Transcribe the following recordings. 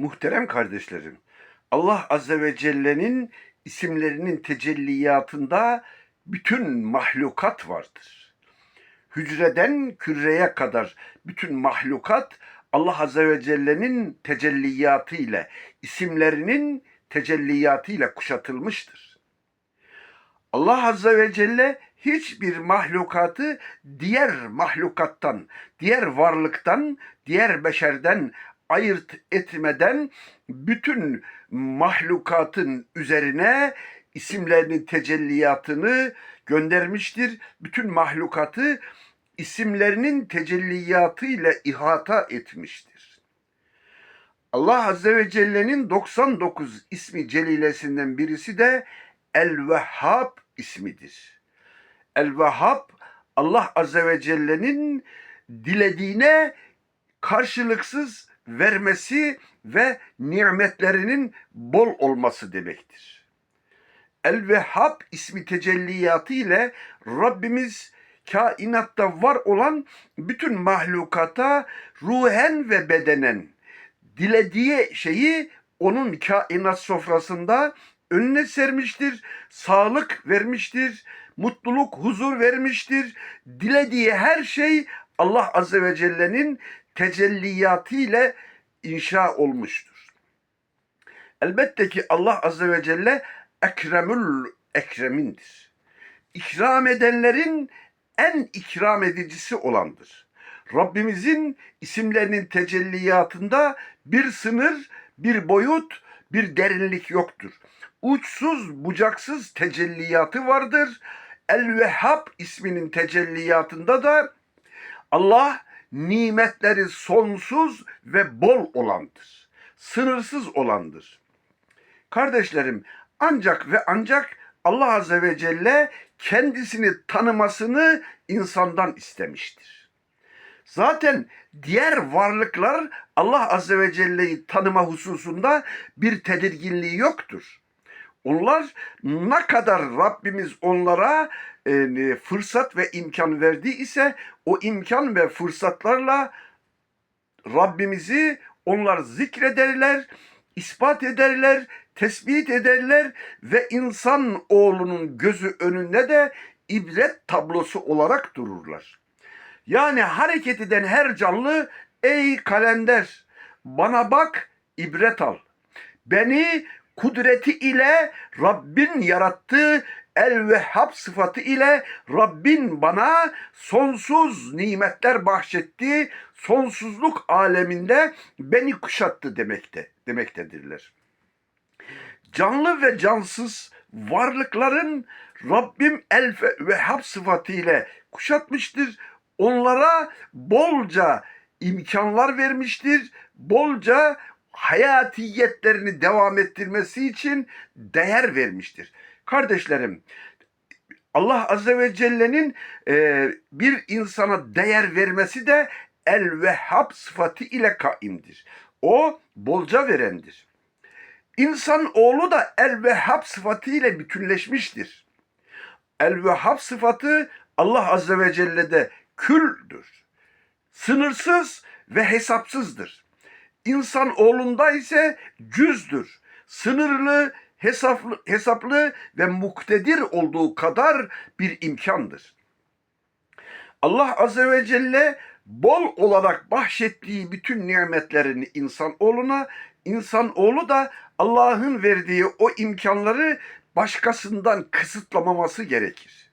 Muhterem kardeşlerim, Allah Azze ve Celle'nin isimlerinin tecelliyatında bütün mahlukat vardır. Hücreden küreye kadar bütün mahlukat Allah Azze ve Celle'nin tecelliyatı ile, isimlerinin tecelliyatı ile kuşatılmıştır. Allah Azze ve Celle hiçbir mahlukatı diğer mahlukattan, diğer varlıktan, diğer beşerden ayırt etmeden bütün mahlukatın üzerine isimlerinin tecelliyatını göndermiştir. Bütün mahlukatı isimlerinin tecelliyatı ile ihata etmiştir. Allah Azze ve Celle'nin 99 ismi celilesinden birisi de El-Vehhab ismidir. El-Vehhab Allah Azze ve Celle'nin dilediğine karşılıksız vermesi ve nimetlerinin bol olması demektir. El-Vehhab ismi tecelliyatı ile Rabbimiz kainatta var olan bütün mahlukata ruhen ve bedenen dilediği şeyi onun kainat sofrasında önüne sermiştir, sağlık vermiştir, mutluluk, huzur vermiştir. Dilediği her şey Allah Azze ve Celle'nin tecelliyatı ile inşa olmuştur. Elbette ki Allah Azze ve Celle ekremül ekremindir. İkram edenlerin en ikram edicisi olandır. Rabbimizin isimlerinin tecelliyatında bir sınır, bir boyut, bir derinlik yoktur. Uçsuz bucaksız tecelliyatı vardır. El-Vehhab isminin tecelliyatında da Allah nimetleri sonsuz ve bol olandır. Sınırsız olandır. Kardeşlerim ancak ve ancak Allah Azze ve Celle kendisini tanımasını insandan istemiştir. Zaten diğer varlıklar Allah Azze ve Celle'yi tanıma hususunda bir tedirginliği yoktur. Onlar ne kadar Rabbimiz onlara e, fırsat ve imkan verdi ise o imkan ve fırsatlarla Rabbimizi onlar zikrederler, ispat ederler, tespit ederler ve insan oğlunun gözü önünde de ibret tablosu olarak dururlar. Yani hareket eden her canlı ey kalender bana bak ibret al. Beni kudreti ile Rabbin yarattığı el vehhab sıfatı ile Rabbin bana sonsuz nimetler bahşetti, sonsuzluk aleminde beni kuşattı demekte demektedirler. Canlı ve cansız varlıkların Rabbim el vehhab sıfatı ile kuşatmıştır. Onlara bolca imkanlar vermiştir. Bolca hayatiyetlerini devam ettirmesi için değer vermiştir. Kardeşlerim, Allah Azze ve Celle'nin e, bir insana değer vermesi de el vehhab sıfatı ile kaimdir. O bolca verendir. İnsan oğlu da el vehhab sıfatı ile bütünleşmiştir. El vehhab sıfatı Allah Azze ve Celle'de küldür. Sınırsız ve hesapsızdır. İnsan oğlunda ise cüzdür. Sınırlı, hesaplı, hesaplı ve muktedir olduğu kadar bir imkandır. Allah Azze ve Celle bol olarak bahşettiği bütün nimetlerini insan oğluna, insan oğlu da Allah'ın verdiği o imkanları başkasından kısıtlamaması gerekir.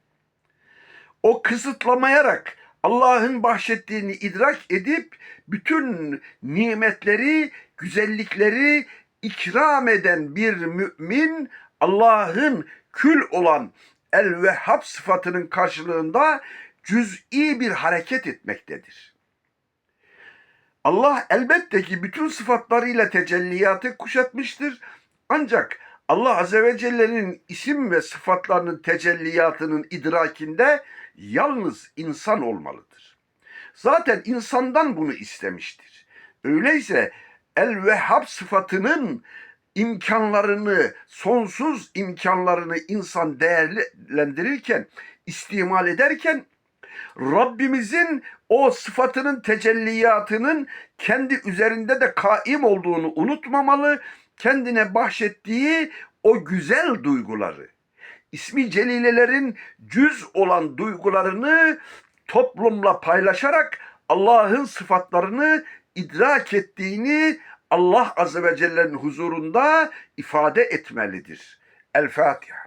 O kısıtlamayarak Allah'ın bahşettiğini idrak edip bütün nimetleri, güzellikleri ikram eden bir mümin Allah'ın kül olan el vehhab sıfatının karşılığında cüz'i bir hareket etmektedir. Allah elbette ki bütün sıfatlarıyla tecelliyatı kuşatmıştır. Ancak Allah Azze ve Celle'nin isim ve sıfatlarının tecelliyatının idrakinde yalnız insan olmalıdır. Zaten insandan bunu istemiştir. Öyleyse El Vehhab sıfatının imkanlarını, sonsuz imkanlarını insan değerlendirirken, istimal ederken Rabbimizin o sıfatının tecelliyatının kendi üzerinde de kaim olduğunu unutmamalı, kendine bahşettiği o güzel duyguları, ismi celilelerin cüz olan duygularını toplumla paylaşarak Allah'ın sıfatlarını idrak ettiğini Allah Azze ve Celle'nin huzurunda ifade etmelidir. El Fatiha.